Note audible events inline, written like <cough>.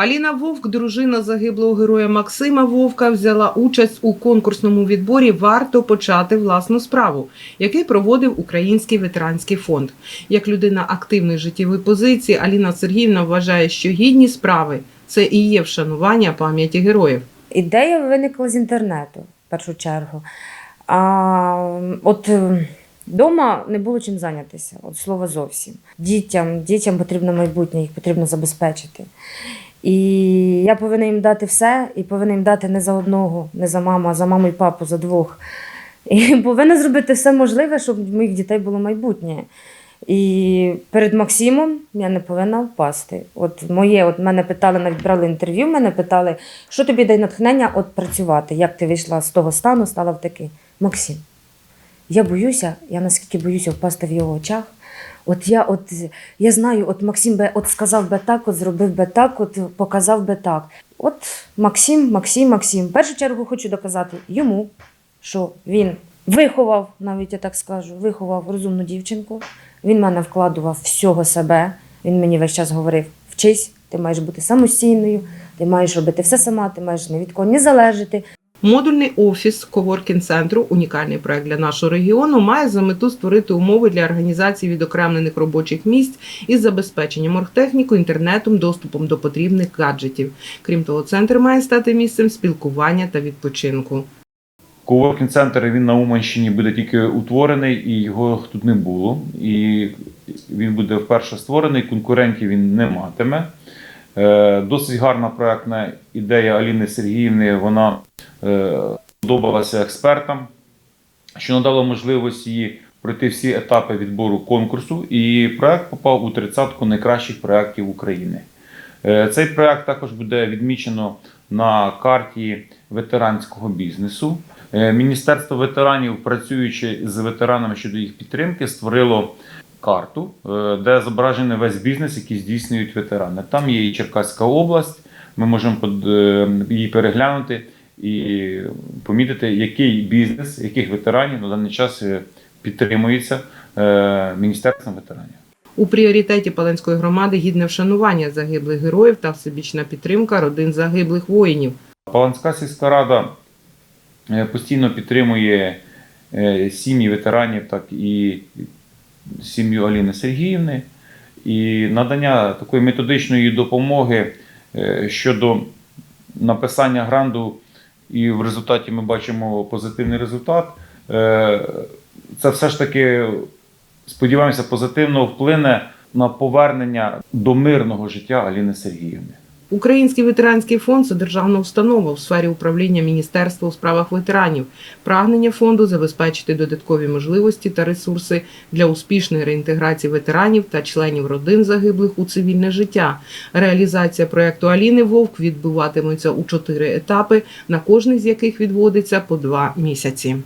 Аліна Вовк, дружина загиблого героя Максима Вовка, взяла участь у конкурсному відборі Варто почати власну справу, який проводив Український ветеранський фонд. Як людина активної життєвої позиції, Аліна Сергіївна вважає, що гідні справи це і є вшанування пам'яті героїв. Ідея виникла з інтернету в першу чергу. А, от вдома не було чим зайнятися, от слова зовсім. Дітям, дітям потрібно майбутнє, їх потрібно забезпечити. І я повинна їм дати все, і повинна їм дати не за одного, не за маму, а за маму і папу, за двох. І <laughs> повинна зробити все можливе, щоб в моїх дітей було майбутнє. І перед Максимом я не повинна впасти. От моє, от мене питали, навіть брали інтерв'ю, мене питали, що тобі дає натхнення от працювати, як ти вийшла з того стану, стала в такий. Максим, я боюся, я наскільки боюся впасти в його очах. От я, от, я знаю, от Максим би от сказав би так, от зробив би так, от показав би так. От Максим, Максим, Максим. В першу чергу хочу доказати йому, що він виховав, навіть я так скажу, виховав розумну дівчинку. Він мене вкладував всього себе. Він мені весь час говорив: вчись, ти маєш бути самостійною, ти маєш робити все сама, ти маєш ні від кого не залежати. Модульний офіс коворкінг центру, унікальний проект для нашого регіону, має за мету створити умови для організації відокремлених робочих місць із забезпеченням оргтехніку, інтернетом, доступом до потрібних гаджетів. Крім того, центр має стати місцем спілкування та відпочинку. Коворкінг центр він на Уманщині буде тільки утворений, і його тут не було. І він буде вперше створений, конкурентів він не матиме. Е, Досить гарна проектна ідея Аліни Сергіївни. Вона е, подобалася експертам, що надало можливість їй пройти всі етапи відбору конкурсу. І проект попав у тридцятку найкращих проєктів України. Е, Цей проект також буде відмічено на карті ветеранського бізнесу. Міністерство ветеранів, працюючи з ветеранами щодо їх підтримки, створило карту, е, де зображений весь бізнес, який здійснюють ветерани. Там є і Черкаська область. Ми можемо е, її переглянути і помітити, який бізнес, яких ветеранів на даний час е, підтримується Міністерством ветеранів. У пріоритеті Паленської громади гідне вшанування загиблих героїв та всебічна підтримка родин загиблих воїнів. Паланська сільська рада постійно підтримує сім'ї ветеранів, так і сім'ю Аліни Сергіївни. І надання такої методичної допомоги е, щодо написання гранту, і в результаті ми бачимо позитивний результат. Е, Це все ж таки, сподіваємося, позитивно вплине на повернення до мирного життя Аліни Сергіївни. Український ветеранський фонд це державна установа у сфері управління Міністерства у справах ветеранів. Прагнення фонду забезпечити додаткові можливості та ресурси для успішної реінтеграції ветеранів та членів родин загиблих у цивільне життя. Реалізація проекту Аліни Вовк відбуватиметься у чотири етапи, на кожний з яких відводиться по два місяці.